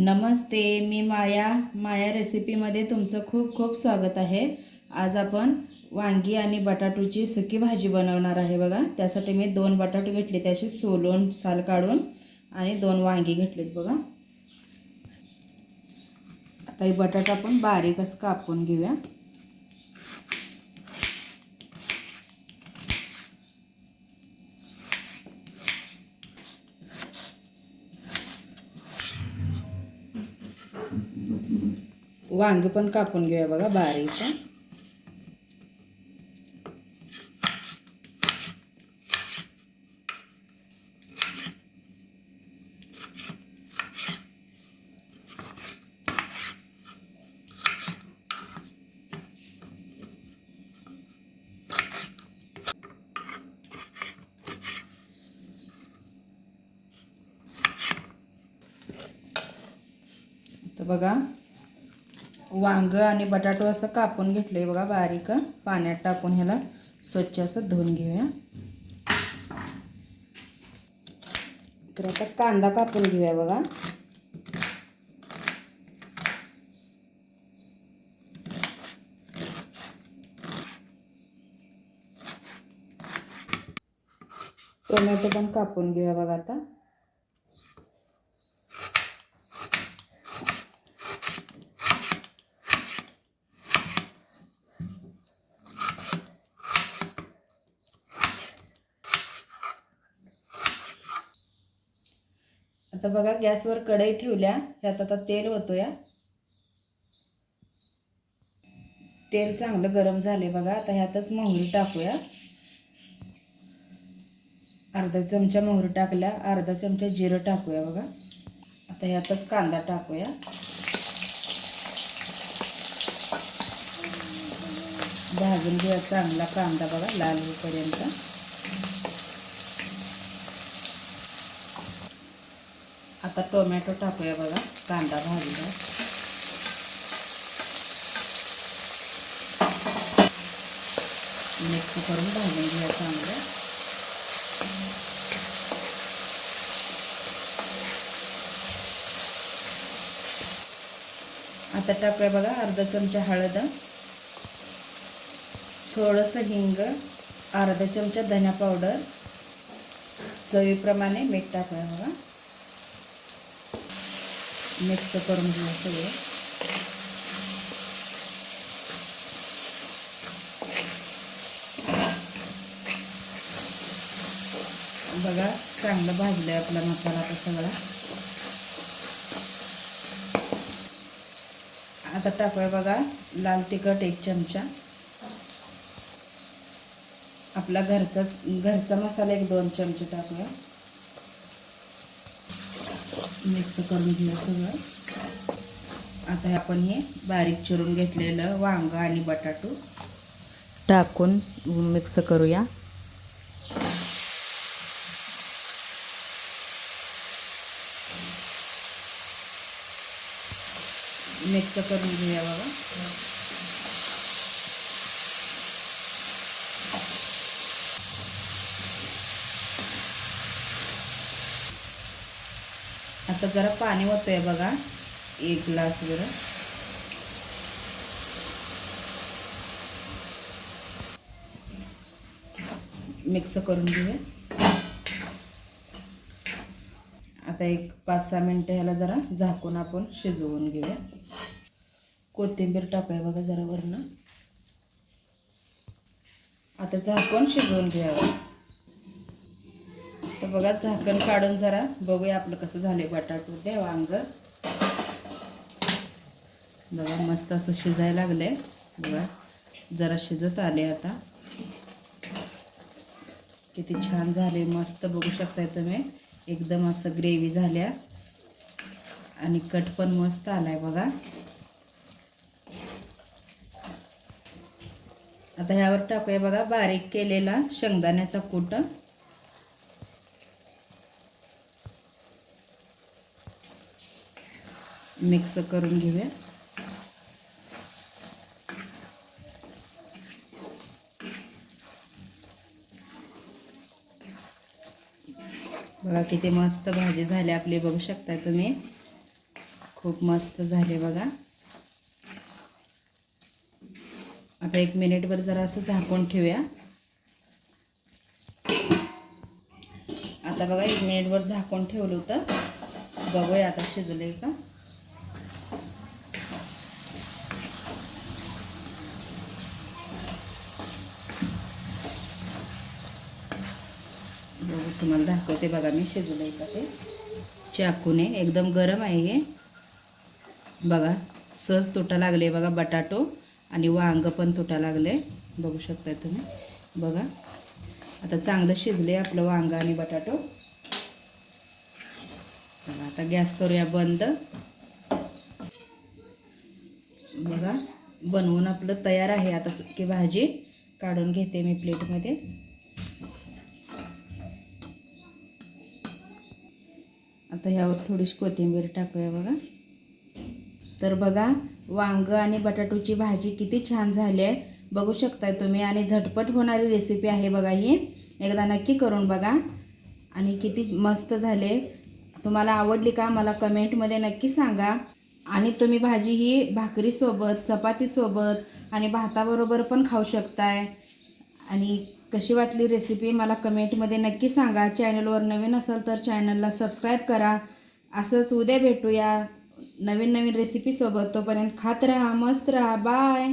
नमस्ते मी माया. माया रेसिपीमध्ये तुमचं खूप खूप स्वागत आहे. आज आपण वांगी आणि बटाटूची सुकी भाजी बनवणार आहे बघा. त्यासाठी मी दोन बटाटू घेतले त्याचे सोलून साल काढून आणि दोन वांगी घेतलेत बघा. आता हे बटाटा आपण बारीक असं कापून घेऊया. वांगी पण कापून घेऊया बघा बारीक. तर बघा वांग आणि बटाटो असं कापून घेतलं आहे बघा बारीक. पाण्यात टाकून ह्याला स्वच्छ असं धुवून घेऊया. तर आता कांदा कापून घेऊया बघा. टोमॅटो पण कापून घेऊया बघा आता. आता बघा गॅसवर कढई ठेवल्या. ह्यात आता तेल होतो या तेल चांगलं गरम झाले बघा. आता ह्यातच मोहरी टाकूया. अर्धा चमचा मोहरी टाकल्या. अर्धा चमचा जिरं टाकूया बघा. आता ह्यातच कांदा टाकूया. भाजून घेऊया चांगला कांदा बघा लाल होईपर्यंत आता टोमॅटो टाकूया बघा कांदा भाजूया मिक्स करून भाजून घ्या चांगलं. आता टाकूया बघा अर्धा चमचा हळद. थोडंसं हिंग अर्धा चमचा धना पावडर. चवीप्रमाणे मीठ टाकूया बघा. मिक्स करून घेऊ सगळं. बघा चांगलं भाजलं आहे आपला मसाला आता सगळा. आता टाकूया बघा लाल तिखट एक चमचा. आपला घरचा घरचा मसाला एक दोन चमचे टाकूया. मिक्स करून घेऊ सगळं. आता आपण हे बारीक चिरून घेतलेलं वांग आणि बटाटू टाकून मिक्स करूया. मिक्स करून घेऊया बाबा आता जरा पाणी होतंय बघा. एक ग्लास जरा. मिक्स करून घेऊया. आता एक पाच सहा मिनटं ह्याला जरा झाकून आपण शिजवून घेऊया. कोथिंबीर टाकूया बघा जरा वरनं. आता झाकून शिजवून घ्यावं तर बघा झाकण काढून जरा बघूया आपलं कसं झालं बटाटू द्या वांग बघा मस्त असं शिजायला लागलं आहे बघा जरा शिजत आले आता. किती छान झाले मस्त बघू शकताय तुम्ही. एकदम असं ग्रेव्ही झाल्या. आणि कट पण मस्त आला आहे बघा. आता ह्यावर टाकूया बघा बारीक केलेला शेंगदाण्याचा कूट. मिक्स करून घेऊया. बघा किती मस्त भाजी झाली आपली बघू शकताय तुम्ही. खूप मस्त झाले बघा. आता एक मिनिटभर जरा असं झाकून ठेवूया. आता बघा एक मिनिटभर झाकून ठेवलं होतं. बघूया आता शिजले का बघू तुम्हाला दाखवते बघा मी शिजलंय का ते. चाकूने एकदम गरम आहे हे. बघा सहज तुटा लागले बघा बटाटो आणि वांग पण तुटा लागले. बघू शकताय तुम्ही. बघा आता चांगलं शिजले आपलं वांग आणि बटाटो. बघा आता गॅस करूया बंद. बघा बनवून आपलं तयार आहे. आता सुकी भाजी काढून घेते मी प्लेटमध्ये. आता ह्यावर थोडीशी कोथिंबीर टाकूया बघा. तर बघा वांग आणि बटाटोची भाजी किती छान झाली आहे. बघू शकताय तुम्ही आणि झटपट होणारी रेसिपी आहे बघा ही. एकदा नक्की करून बघा. आणि किती मस्त झाले. तुम्हाला आवडली का मला कमेंटमध्ये नक्की सांगा. आणि तुम्ही भाजी ही भाकरीसोबत चपातीसोबत आणि भाताबरोबर पण खाऊ शकताय. आणि कशी वाटली रेसिपी मला कमेंटमध्ये नक्की सांगा. चॅनलवर नवीन असाल तर चॅनलला सबस्क्राईब करा. असंच उद्या भेटूया नवीन नवीन रेसिपीसोबत तोपर्यंत खात राहा मस्त राहा. बाय